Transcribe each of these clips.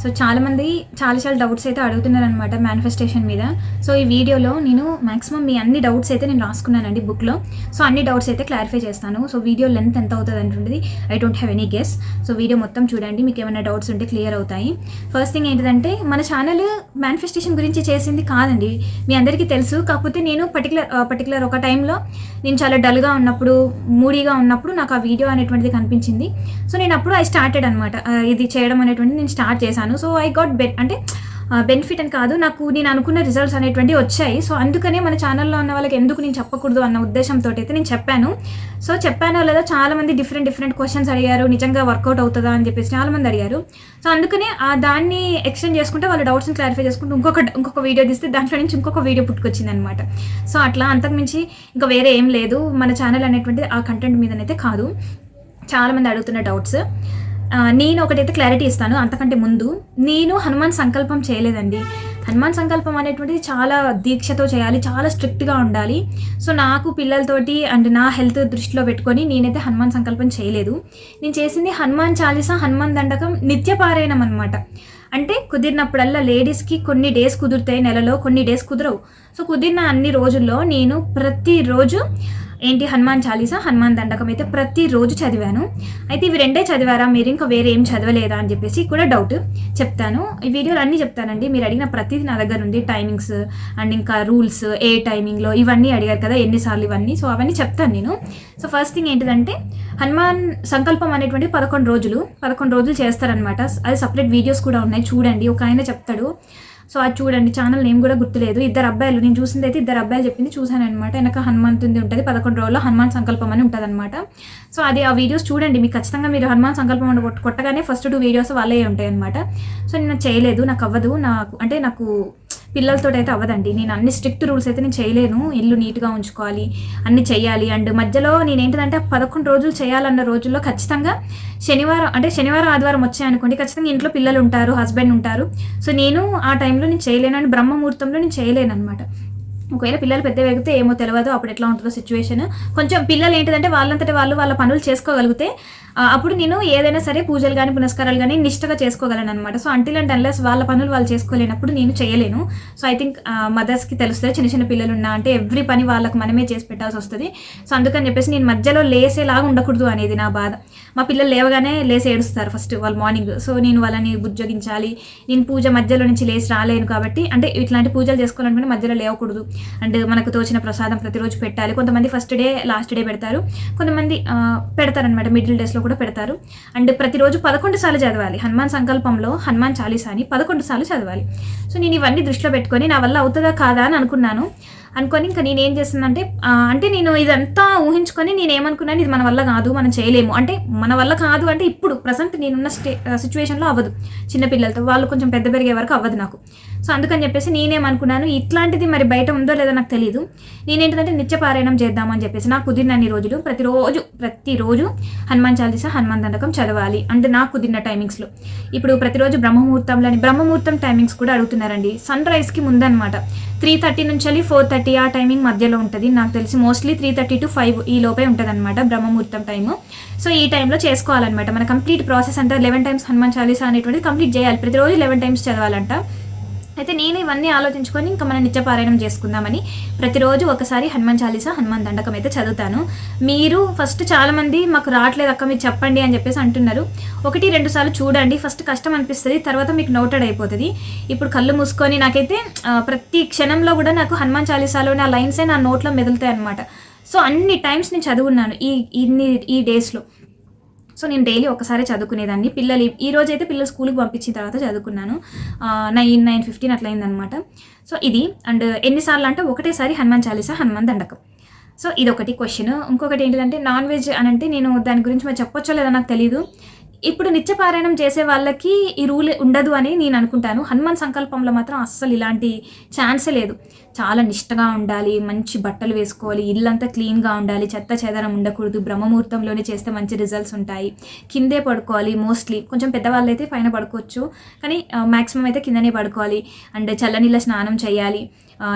So చాలామంది చాలా చాలా డౌట్స్ అయితే అడుగుతున్నారు అనమాట మేనిఫెస్టేషన్ మీద. సో ఈ వీడియోలో నేను మాక్సిమం మీ అన్ని డౌట్స్ అయితే నేను రాసుకున్నానండి బుక్లో సో అన్ని డౌట్స్ అయితే క్లారిఫై చేస్తాను. సో వీడియో లెంత్ ఎంత అవుతుంది అంటుంటుంది I don't have any guess so video మొత్తం చూడండి మీకు ఏమైనా డౌట్స్ ఉంటే క్లియర్ అవుతాయి. ఫస్ట్ థింగ్ ఏంటంటే మన ఛానల్ మేనిఫెస్టేషన్ గురించి చేసింది కాదండి మీ అందరికీ తెలుసు. కాకపోతే నేను పర్టికులర్ పర్టికులర్ ఒక టైంలో నేను చాలా డల్గా ఉన్నప్పుడు మూడీగా ఉన్నప్పుడు నాకు ఆ వీడియో అనేటువంటిది కనిపించింది. సో నేను అప్పుడు ఐ స్టార్టెడ్ అనమాట ఇది చేయడం అనేటువంటిది నేను స్టార్ట్ చేశాను. సో ఐ గాట్ బెట్ అంటే బెనిఫిట్ అని కాదు. నాకు నేను అనుకున్న రిజల్ట్స్ అనేటువంటివి వచ్చాయి. సో అందుకనే మన ఛానల్లో ఉన్న వాళ్ళకి ఎందుకు నేను చెప్పకూడదు అన్న ఉద్దేశంతో అయితే నేను చెప్పాను. సో చెప్పానో లేదా చాలా మంది డిఫరెంట్ డిఫరెంట్ క్వశ్చన్స్ అడిగారు. నిజంగా వర్కౌట్ అవుతుందా అని చెప్పేసి చాలా మంది అడిగారు. సో అందుకనే ఆ దాన్ని ఎక్స్టెండ్ చేసుకుంటే వాళ్ళ డౌట్స్ని క్లారిఫై చేసుకుంటే ఇంకొక ఇంకొక వీడియో తీస్తే దాంట్లో నుంచి ఇంకొక వీడియో పుట్టుకొచ్చింది అనమాట సో అట్లా అంతకుమించి ఇంకా వేరే ఏం లేదు. మన ఛానల్ అనేటువంటిది ఆ కంటెంట్ మీదనైతే కాదు. చాలామంది అడుగుతున్న డౌట్స్ నేను ఒకటైతే క్లారిటీ ఇస్తాను అంతకంటే ముందు. నేను హనుమాన్ సంకల్పం చేయలేదండి. హనుమాన్ సంకల్పం అనేటువంటిది చాలా దీక్షతో చేయాలి చాలా స్ట్రిక్ట్గా ఉండాలి. సో నాకు పిల్లలతోటి అండ్ నా హెల్త్ దృష్టిలో పెట్టుకొని నేనైతే హనుమాన్ సంకల్పం చేయలేదు. నేను చేసింది హనుమాన్ చాలీసా హనుమాన్ దండకం నిత్యపారాయణం అనమాట అంటే కుదిరినప్పుడల్లా లేడీస్కి కొన్ని డేస్ కుదురుతాయి నెలలో కొన్ని డేస్ కుదరవు. సో కుదిరిన అన్ని రోజుల్లో నేను ప్రతిరోజు ఏంటి హనుమాన్ చాలీసా? హనుమాన్ దండకం అయితే ప్రతిరోజు చదివాను. అయితే ఇవి రెండే చదివారా? మీరు ఇంకా వేరే ఏం చదవలేదా అని చెప్పేసి కూడా డౌట్ చెప్తాను. ఈ వీడియోలు అన్నీ చెప్తానండి. మీరు అడిగిన ప్రతిదీ నా దగ్గర ఉంది. టైమింగ్స్ అండ్ ఇంకా రూల్స్ ఏ టైమింగ్లో ఇవన్నీ అడిగారు కదా ఎన్నిసార్లు ఇవన్నీ. సో అవన్నీ చెప్తాను నేను. సో ఫస్ట్ థింగ్ ఏంటిదంటే హనుమాన్ సంకల్పం అనేటువంటి పదకొండు రోజులు. పదకొండు రోజులు చేస్తారనమాట అది సపరేట్ వీడియోస్ కూడా ఉన్నాయి. చూడండి. ఒక ఆయన చెప్తాడు సో అది చూడండి ఛానల్ నేమ్ కూడా గుర్తులేదు. ఇద్దరు అబ్బాయిలు నేను చూసింది అయితే ఇద్దరు అబ్బాయిలు చెప్పింది చూశాను అనమాట వెనక హనుమంతుంది ఉంటుంది. పదకొండు రోజుల్లో హనుమాన్ సంకల్పం అని ఉంటుంది అనమాట సో అది ఆ వీడియోస్ చూడండి మీకు ఖచ్చితంగా మీరు హనుమాన్ సంకల్పం అని కొట్టగానే ఫస్ట్ టూ వీడియోస్ వాళ్ళే ఉంటాయి అనమాట సో నేను చేయలేదు నాకు అవ్వదు. నాకు అంటే నాకు పిల్లలతో అయితే అవ్వదండి. నేను అన్ని స్ట్రిక్ట్ రూల్స్ అయితే నేను చేయలేను. ఇల్లు నీట్గా ఉంచుకోవాలి అన్ని చేయాలి అండ్ మధ్యలో నేను ఏంటంటే పదకొండు రోజులు చేయాలన్న రోజుల్లో ఖచ్చితంగా శనివారం అంటే శనివారం ఆదివారం వచ్చాయనుకోండి ఖచ్చితంగా ఇంట్లో పిల్లలు ఉంటారు హస్బెండ్ ఉంటారు. సో నేను ఆ టైంలో నేను చేయలేను. అండ్ బ్రహ్మముహూర్తంలో నేను చేయలేను అనమాట ఒకవేళ పిల్లలు పెద్ద వెగితే ఏమో తెలియదు అప్పుడు ఎట్లా ఉంటుందో సిచ్యువేషన్ కొంచెం పిల్లలు ఏంటంటే వాళ్ళంతటి వాళ్ళు వాళ్ళ పనులు చేసుకోగలిగితే అప్పుడు నేను ఏదైనా సరే పూజలు కానీ పునస్కారాలు కానీ నిష్టగా చేసుకోగలను అనమాట సో అంటిల్ అండ్ అన్లెస్ వాళ్ళ పనులు వాళ్ళు చేసుకోలేనప్పుడు నేను చేయలేను. సో ఐ థింక్ మదర్స్కి తెలుస్తుంది చిన్న చిన్న పిల్లలు ఉన్నా అంటే ఎవ్రీ పని వాళ్ళకి మనమే చేసి పెట్టాల్సి వస్తుంది. సో అందుకని చెప్పేసి నేను మధ్యలో లేసేలాగా ఉండకూడదు అనేది నా బాధ. మా పిల్లలు లేవగానే లేసి ఏడుస్తారు ఫస్ట్ వాళ్ళు మార్నింగ్ సో నేను వాళ్ళని బుజ్జగించాలి. నేను పూజ మధ్యలో నుంచి లేచి రాలేను కాబట్టి అంటే ఇట్లాంటి పూజలు చేసుకోవాలనుకుంటే మధ్యలో లేవకూడదు. అండ్ మనకు తోచిన ప్రసాదం ప్రతిరోజు పెట్టాలి. కొంతమంది ఫస్ట్ డే లాస్ట్ డే పెడతారు. కొంతమంది పెడతారనమాట మిడిల్ డేస్లో కూడా పెడతారు. అండ్ ప్రతిరోజు పదకొండు సార్లు చదవాలి. హనుమాన్ సంకల్పంలో హనుమాన్ చాలీసాని పదకొండు సార్లు చదవాలి. సో నేను ఇవన్నీ దృష్టిలో పెట్టుకొని నా వల్ల అవుతుందా కాదా అని అనుకున్నాను. అనుకొని ఇంకా నేను ఏం చేస్తుందంటే అంటే నేను ఇదంతా ఊహించుకొని నేను ఏమనుకున్నాను ఇది మన వల్ల కాదు మనం చేయలేము. అంటే మన వల్ల కాదు అంటే ఇప్పుడు ప్రజెంట్ నేనున్న స్టే సిచ్యువేషన్లో అవ్వదు. చిన్నపిల్లలతో వాళ్ళు కొంచెం పెద్ద పెరిగే వరకు అవ్వదు నాకు. సో అందుకని చెప్పేసి నేనేమనుకున్నాను ఇట్లాంటిది మరి బయట ఉందో లేదో నాకు తెలియదు నేనేంటంటే నిత్యపారాయణం చేద్దామని చెప్పేసి నాకు కుదిరినన్ని రోజులు ప్రతిరోజు ప్రతిరోజు హనుమాన్ చాలీసా హనుమాన్ దండకం చదవాలి అంటే నాకు కుదిరిన టైమింగ్స్లో ఇప్పుడు ప్రతిరోజు బ్రహ్మముహూర్తంలో బ్రహ్మముహూర్తం టైమింగ్స్ కూడా అడుగుతున్నారండి. సన్ రైజ్కి ముందనమాట త్రీ థర్టీ నుంచి వెళ్ళి ఫోర్ థర్టీ ఆ టైమింగ్ మధ్యలో ఉంటుంది. నాకు తెలిసి mostly three thirty to five ఈ లోపే ఉంటుంది అనమాట బ్రహ్మముహూర్తం టైము సో ఈ టైంలో చేసుకోవాలన్నమాట. మన కంప్లీట్ ప్రాసెస్ అంతా లెవెన్ టైమ్స్ హనుమాన్ చాలీసా అనేటువంటిది కంప్లీట్ చేయాలి. ప్రతిరోజు లెవెన్ టైమ్స్ చదవాలంట. అయితే నేను ఇవన్నీ ఆలోచించుకొని ఇంకా మనం నిత్యపారాయణం చేసుకుందామని ప్రతిరోజు ఒకసారి హనుమాన్ చాలీసా హనుమాన్ దండకం అయితే చదువుతాను. మీరు ఫస్ట్ చాలామంది మాకు రావట్లేదు అక్క మీరు చెప్పండి అని చెప్పేసి అంటున్నారు. ఒకటి రెండు సార్లు చూడండి. ఫస్ట్ కష్టం అనిపిస్తుంది తర్వాత మీకు నోటెడ్ అయిపోతుంది. ఇప్పుడు కళ్ళు మూసుకొని నాకైతే ప్రతి క్షణంలో కూడా నాకు హనుమాన్ చాలీసాలోని ఆ లైన్సే నా నోట్లో మెదులుతాయి అనమాట సో అన్ని టైమ్స్ నేను చదువున్నాను ఈ ఇన్ని ఈ డేస్లో. సో నేను డైలీ ఒకసారి చదువుకునేదాన్ని. పిల్లలు ఈ రోజు అయితే పిల్లలు స్కూల్కి పంపించిన తర్వాత చదువుకున్నాను. నైన్ నైన్ ఫిఫ్టీన్ అట్లా అయిందనమాట సో ఇది అండ్ ఎన్నిసార్లు అంటే ఒకటేసారి హనుమాన్ చాలీసా హనుమాన్ దండకం. సో ఇది ఒకటి క్వశ్చన్. ఇంకొకటి ఏంటంటే నాన్ వెజ్ అని అంటే నేను దాని గురించి మరి చెప్పొచ్చో లేదో నాకు తెలియదు ఇప్పుడు నిత్యపారాయణం చేసే వాళ్ళకి ఈ రూల్ ఉండదు అని నేను అనుకుంటాను. హనుమాన్ సంకల్పంలో మాత్రం అస్సలు ఇలాంటి ఛాన్సే లేదు. చాలా నిష్టగా ఉండాలి మంచి బట్టలు వేసుకోవాలి ఇల్లంతా క్లీన్గా ఉండాలి చెత్త చెదరం ఉండకూడదు బ్రహ్మముహూర్తంలోనే చేస్తే మంచి రిజల్ట్స్ ఉంటాయి. కిందే పడుకోవాలి మోస్ట్లీ. కొంచెం పెద్దవాళ్ళు అయితే పైన పడుకోవచ్చు కానీ మ్యాక్సిమం అయితే కిందనే పడుకోవాలి. అండ్ చల్లనీళ్ళ స్నానం చేయాలి.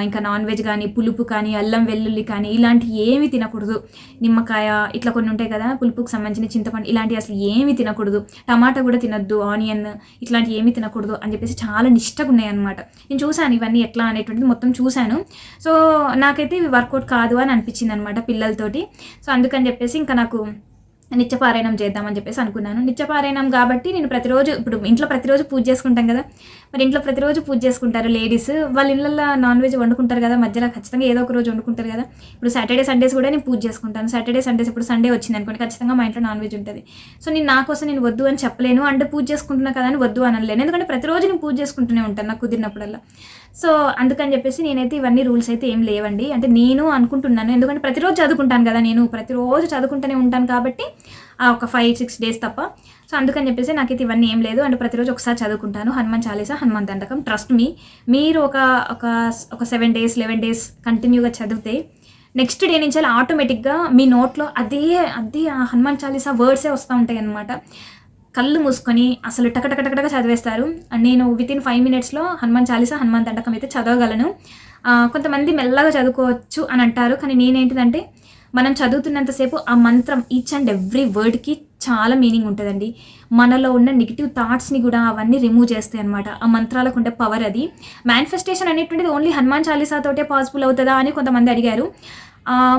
ఇంకా నాన్ వెజ్ కానీ పులుపు కానీ అల్లం వెల్లుల్లి కానీ ఇలాంటివి ఏమీ తినకూడదు. నిమ్మకాయ ఇట్లా కొన్ని ఉంటాయి కదా పులుపుకు సంబంధించిన చింతపండు ఇలాంటివి అసలు ఏమి తినకూడదు. టమాటా కూడా తినొద్దు ఆనియన్ ఇట్లాంటివి ఏమి తినకూడదు అని చెప్పేసి చాలా నిష్టగా ఉన్నాయి అనమాట నేను చూశాను ఇవన్నీ ఎట్లా అనేటువంటిది మొత్తం చూశాను. సో నాకైతే ఇవి వర్కౌట్ కాదు అని అనిపించింది అనమాట పిల్లలతోటి. సో అందుకని చెప్పేసి ఇంకా నాకు నిత్యపారాయణం చేద్దామని చెప్పేసి అనుకున్నాను. నిత్యపారాయణం కాబట్టి నేను ప్రతిరోజు ఇప్పుడు ఇంట్లో ప్రతిరోజు పూజ చేసుకుంటాం కదా మరి ఇంట్లో ప్రతిరోజు పూజ చేసుకుంటారు లేడీస్ వాళ్ళ ఇళ్ళల్లో నాన్ వెజ్ వండుకుంటారు కదా మధ్యలో ఖచ్చితంగా ఏదో ఒక రోజు వండుకుంటారు కదా. ఇప్పుడు సాటర్డే సండేస్ కూడా నేను పూజ చేసుకుంటాను. సాటర్డే సండేస్ ఇప్పుడు సండే వచ్చింది అనుకోండి ఖచ్చితంగా మా ఇంట్లో నాన్ వెజ్ ఉంటుంది. సో నేను నా కోసం నేను వద్దు అని చెప్పలేను అంటే పూజ చేసుకుంటున్నా కదా అని వద్దు అనలేను. ఎందుకంటే ప్రతిరోజు నేను పూజ చేసుకుంటూనే ఉంటాను నాకు కుదిరినప్పుడల్లా. సో అందుకని చెప్పేసి నేనైతే ఇవన్నీ రూల్స్ అయితే ఏం లేవండి. అంటే నేను అనుకుంటున్నాను ఎందుకంటే ప్రతిరోజు చదువుకుంటాను కదా నేను ప్రతిరోజు చదువుకుంటూనే ఉంటాను కాబట్టి ఆ ఒక ఫైవ్ సిక్స్ డేస్ తప్ప. సో అందుకని చెప్పేసి నాకైతే ఇవన్నీ ఏం లేదు. అంటే ప్రతిరోజు ఒకసారి చదువుకుంటాను. హనుమాన్ చాలీసా హనుమాన్ దండకం. ట్రస్ట్ మీ మీరు ఒక ఒక ఒక సెవెన్ డేస్ లెవెన్ డేస్ కంటిన్యూగా చదివితే నెక్స్ట్ డే నుంచి ఆటోమేటిక్గా మీ నోట్లో అదే అదే ఆ హనుమాన్ చాలీసా వర్డ్సే వస్తూ ఉంటాయి అన్నమాట. కళ్ళు మూసుకొని అసలు టకటకటకటగా చదివేస్తారు. అండ్ నేను విత్ ఇన్ ఫైవ్ మినిట్స్లో హనుమాన్ చాలీసా హనుమాన్ దండకం అయితే చదవగలను. కొంతమంది మెల్లగా చదువుకోవచ్చు అని అంటారు. కానీ నేనేంటిదంటే మనం చదువుతున్నంతసేపు ఆ మంత్రం ఈచ్ అండ్ ఎవ్రీ వర్డ్కి చాలా మీనింగ్ ఉంటుందండి. మనలో ఉన్న నెగిటివ్ థాట్స్ని కూడా అవన్నీ రిమూవ్ చేస్తాయి అనమాట ఆ మంత్రాలకు ఉండే పవర్ అది. మేనిఫెస్టేషన్ అనేటువంటిది ఓన్లీ హనుమాన్ చాలీసాతోటే పాసిబుల్ అవుతుందా అని కొంతమంది అడిగారు.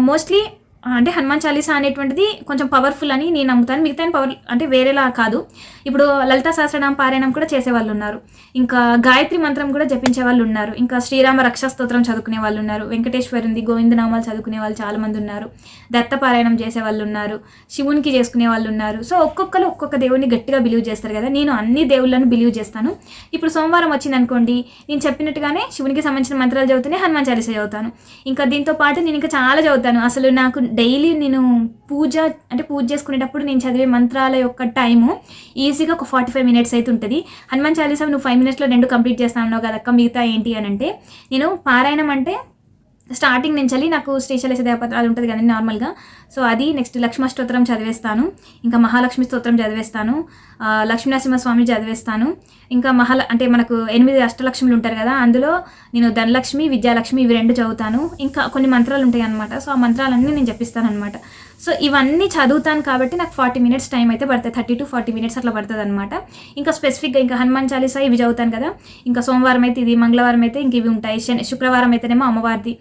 మోస్ట్లీ అంటే హనుమాన్ చాలీసా అనేటువంటిది కొంచెం పవర్ఫుల్ అని నేను నమ్ముతాను. మిగతా పవర్ అంటే వేరేలా కాదు. ఇప్పుడు లలిత సహస్రనామ పారాయణం కూడా చేసే వాళ్ళు ఉన్నారు. ఇంకా గాయత్రి మంత్రం కూడా జపించే వాళ్ళు ఉన్నారు. ఇంకా శ్రీరామ రక్షా స్తోత్రం చదువుకునే వాళ్ళు ఉన్నారు. వెంకటేశ్వరుంది గోవిందనామాలు చదువుకునే వాళ్ళు చాలా మంది ఉన్నారు. దత్త పారాయణం చేసే వాళ్ళు ఉన్నారు. శివునికి చేసుకునే వాళ్ళు ఉన్నారు. సో ఒక్కొక్కరు ఒక్కొక్క దేవుడిని గట్టిగా బిలీవ్ చేస్తారు కదా. నేను అన్ని దేవుళ్ళను బిలీవ్ చేస్తాను. ఇప్పుడు సోమవారం వచ్చింది అనుకోండి నేను చెప్పినట్టుగానే శివునికి సంబంధించిన మంత్రాలు చదువుతూనే హనుమాన్ చాలీసా చదువుతాను. ఇంకా దీంతో పాటు నేను ఇంకా చాలా చదువుతాను. అసలు నాకు డైలీ నేను పూజ అంటే పూజ చేసుకునేటప్పుడు నేను చదివే మంత్రాల యొక్క టైము ఈజీగా ఒక ఫార్టీ ఫైవ్ మినిట్స్ అయితే ఉంటుంది. హనుమాన్ చాలీసా నువ్వు ఫైవ్ మినిట్స్లో రెండు కంప్లీట్ చేస్తా ఉన్నావు కదక్క మిగతా ఏంటి అని అంటే నేను పారాయణం అంటే స్టార్టింగ్ నుంచి నాకు శ్రీశైలేశ దేవపత్రాలు ఉంటుంది కదండి నార్మల్గా. సో అది నెక్స్ట్ లక్ష్మ స్తోత్రం చదివేస్తాను. ఇంకా మహాలక్ష్మి స్తోత్రం చదివేస్తాను. లక్ష్మీనరసింహస్వామి చదివేస్తాను. ఇంకా మహాల అంటే మనకు ఎనిమిది అష్టలక్ష్ములు ఉంటారు కదా అందులో నేను ధనలక్ష్మి విద్యాలక్ష్మి ఇవి రెండు చదువుతాను. ఇంకా కొన్ని మంత్రాలు ఉంటాయి అనమాట సో ఆ మంత్రాలన్నీ నేను చెప్పిస్తాను అనమాట సో ఇవన్నీ చదువుతాను కాబట్టి నాకు ఫార్టీ మినిట్స్ టైం అయితే పడుతుంది. థర్టీ టు ఫార్టీ మినిట్స్ అట్లా పడుతుంది అనమాట ఇంకా స్పెసిఫిక్గా ఇంకా హనుమాన్ చాలీసా ఇవి చదువుతాను కదా. ఇంకా సోమవారం అయితే ఇది మంగళవారం అయితే ఇంక ఇవి ఉంటాయి. శని శుక్రవారం అయితేనేమో అమ్మవారిది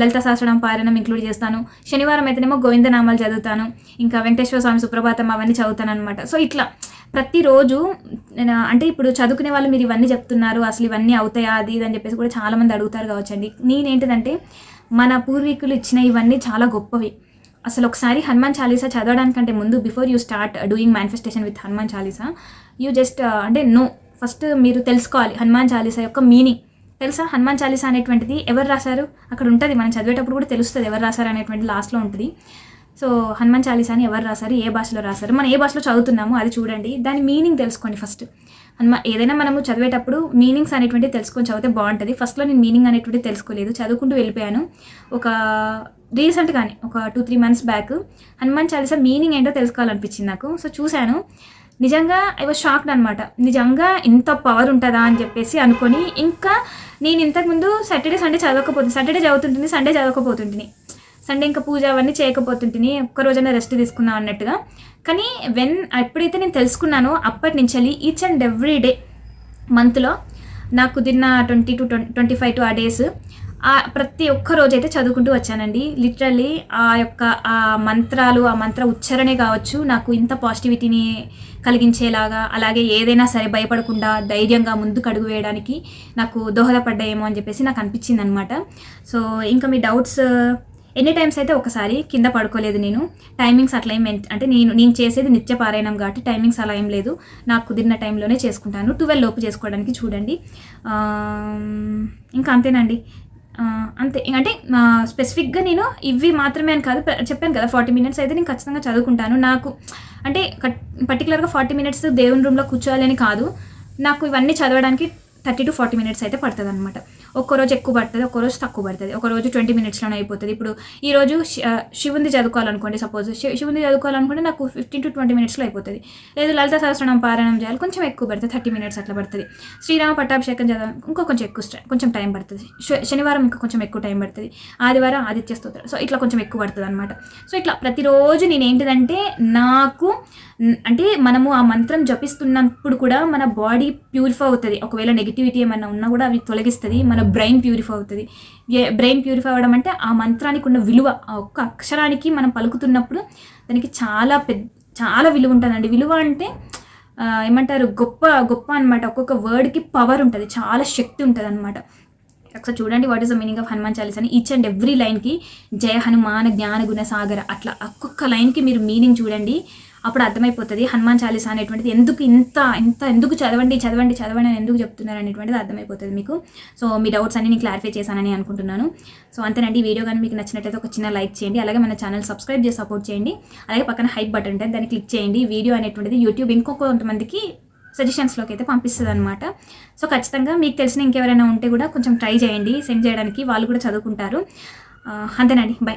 లలిత సహస్రం పారాయణం ఇంక్లూడ్ చేస్తాను. శనివారం అయితేనేమో గోవిందనామాలు చదువుతాను. ఇంకా వెంకటేశ్వర స్వామి సుప్రభాతం అవన్నీ చదువుతాను అనమాట సో ఇట్లా ప్రతిరోజు నేను అంటే ఇప్పుడు చదువుకునే వాళ్ళు మీరు ఇవన్నీ చెప్తున్నారు అసలు ఇవన్నీ అవుతాయా అది ఇది అని చెప్పేసి కూడా చాలా మంది అడుగుతారు కావచ్చండి. నేనేంటిదంటే మన పూర్వీకులు ఇచ్చిన ఇవన్నీ చాలా గొప్పవి. అసలు ఒకసారి హనుమాన్ చాలీసా చదవడానికంటే ముందు before you start doing manifestation with Hanuman Chalisa you just uh, అంటే నో ఫస్ట్ మీరు తెలుసుకోవాలి హనుమాన్ చాలీసా యొక్క మీనింగ్ తెలుసా? హనుమాన్ చాలీసా అనేటువంటిది ఎవరు రాశారు? అక్కడ ఉంటుంది మనం చదివేటప్పుడు కూడా తెలుస్తుంది ఎవరు రాశారు అనేటువంటి లాస్ట్లో ఉంటుంది. సో హనుమాన్ చాలీసాని ఎవరు రాశారు? ఏ భాషలో రాశారు? మనం ఏ భాషలో చదువుతున్నామో అది చూడండి. దాని మీనింగ్ తెలుసుకోండి ఫస్ట్ హనుమా ఏదైనా మనము చదివేటప్పుడు మీనింగ్స్ అనేటువంటివి తెలుసుకొని చదివితే బాగుంటుంది. ఫస్ట్లో నేను మీనింగ్ అనేటువంటి తెలుసుకోలేదు. చదువుకుంటూ వెళ్ళిపోయాను. ఒక రీసెంట్గానే ఒక two three months back Hanuman Chalisa meaning ఏంటో తెలుసుకోవాలనిపించింది నాకు. సో చూశాను. నిజంగా ఐ వాజ్ షాక్డ్ అనమాట నిజంగా ఇంత పవర్ ఉంటుందా అని చెప్పేసి అనుకొని ఇంకా నేను ఇంతకుముందు సాటర్డే సండే చదవకపోతుంది. సాటర్డే చదువుతుంటుంది సండే చదవకపోతుంటుంది. సండే ఇంకా పూజ అవన్నీ చేయకపోతుంటిని ఒక్క రోజైనా రెస్ట్ తీసుకున్నాం అన్నట్టుగా. కానీ వెన్ ఎప్పుడైతే నేను తెలుసుకున్నానో అప్పటి నుంచి ఈచ్ అండ్ ఎవ్రీ డే మంత్లో నాకు కుదిరిన twenty two twenty five to ఆ డేస్ ప్రతి ఒక్క రోజు అయితే చదువుకుంటూ వచ్చానండి. లిటరల్లీ ఆ యొక్క ఆ మంత్రాలు ఆ మంత్ర ఉచ్చారణే కావచ్చు నాకు ఇంత పాజిటివిటీని కలిగించేలాగా అలాగే ఏదైనా సరే భయపడకుండా ధైర్యంగా ముందుకు అడుగు వేయడానికి నాకు దోహదపడ్డాయేమో అని చెప్పేసి నాకు అనిపించింది అనమాట సో ఇంకా మీ డౌట్స్ ఎన్ని టైమ్స్ అయితే ఒకసారి కింద పడుకోలేదు నేను. టైమింగ్స్ అట్లా ఏం అంటే నేను నేను చేసేది నిత్య పారాయణం కాబట్టి టైమింగ్స్ అలా ఏం లేదు. నాకు కుదిరిన టైంలోనే చేసుకుంటాను. ట్వెల్వ్ లోపు చేసుకోవడానికి చూడండి. ఇంకా అంతేనండి. అంతే. అంటే స్పెసిఫిక్గా నేను ఇవి మాత్రమే అని కాదు చెప్పాను కదా ఫార్టీ మినిట్స్ అయితే నేను ఖచ్చితంగా చదువుకుంటాను. నాకు అంటే పర్టికులర్గా ఫార్టీ మినిట్స్ దేవుని రూమ్లో కూర్చోవాలని కాదు. నాకు ఇవన్నీ చదవడానికి థర్టీ టు ఫార్టీ మినిట్స్ అయితే పడుతుంది అనమాట ఒక్కరోజు ఎక్కువ పడుతుంది ఒక్కరోజు తక్కువ పడుతుంది. ఒకరోజు ట్వంటీ మినిట్స్లోనే అయిపోతుంది. ఇప్పుడు ఈ రోజు శివుంది చదువుకోవాలనుకోండి సపోజ్ శివుంది చదువుకోవాలనుకుంటే నాకు ఫిఫ్టీన్ టు ట్వంటీ మినిట్స్లో అయిపోతుంది. లేదు లలిత సహస్రనామం పారాయణం చేయాలి కొంచెం ఎక్కువ పడుతుంది థర్టీ మినిట్స్ అట్లా పడుతుంది. శ్రీరామ పట్టాభిషేకం చదవాలి ఇంకో కొంచెం ఎక్కువ కొంచెం టైం పడుతుంది. శనివారం ఇంకా కొంచెం ఎక్కువ టైం పడుతుంది. ఆదివారం ఆదిత్య స్తోత్రం. సో ఇట్లా కొంచెం ఎక్కువ పడుతుంది అనమాట సో ఇట్లా ప్రతిరోజు నేను ఏంటిదంటే నాకు అంటే మనము ఆ మంత్రం జపిస్తున్నప్పుడు కూడా మన బాడీ ప్యూరిఫై అవుతుంది. ఒకవేళ నెగిటివిటీ ఏమైనా ఉన్నా కూడా అవి తొలగిస్తుంది మన బ్రెయిన్ ప్యూరిఫై అవుతుంది. బ్రెయిన్ ప్యూరిఫై అవ్వడం అంటే ఆ మంత్రానికి ఉన్న విలువ ఆ ఒక్క అక్షరానికి మనం పలుకుతున్నప్పుడు దానికి చాలా పెద్ద చాలా విలువ ఉంటుందండి. విలువ అంటే ఏమంటారు గొప్ప గొప్ప అనమాట ఒక్కొక్క వర్డ్కి పవర్ ఉంటుంది చాలా శక్తి ఉంటుంది అనమాట ఒకసారి చూడండి what is the meaning of Hanuman Chalisa అని. ఈచ్ అండ్ ఎవ్రీ లైన్కి జయ హనుమాన జ్ఞాన గుణ సాగర అట్లా ఒక్కొక్క లైన్కి మీరు మీనింగ్ చూడండి. అప్పుడు అర్థమైపోతుంది హనుమాన్ చాలీసా అనేటువంటిది ఎందుకు ఇంత ఇంత ఎందుకు చదవండి చదవండి చదవండి అని ఎందుకు చెప్తున్నారు అనేటువంటిది అర్థమైపోతుంది మీకు. సో మీ డౌట్స్ అన్ని నేను క్లారిఫై చేశానని అనుకుంటున్నాను. సో అంతేనండి ఈ వీడియో కానీ మీకు నచ్చినట్లయితే ఒక చిన్న లైక్ చేయండి అలాగే మన ఛానల్ సబ్స్క్రైబ్ చేసి సపోర్ట్ చేయండి అలాగే పక్కన హైప్ బటన్ ఉంటుంది దాన్ని క్లిక్ చేయండి. వీడియో అనేటువంటిది యూట్యూబ్ ఇంకో కొంతమందికి సజెషన్స్లోకి అయితే పంపిస్తుంది అనమాట సో ఖచ్చితంగా మీకు తెలిసిన ఇంకెవరైనా ఉంటే కూడా కొంచెం ట్రై చేయండి సెండ్ చేయడానికి వాళ్ళు కూడా చదువుకుంటారు. అంతేనండి బై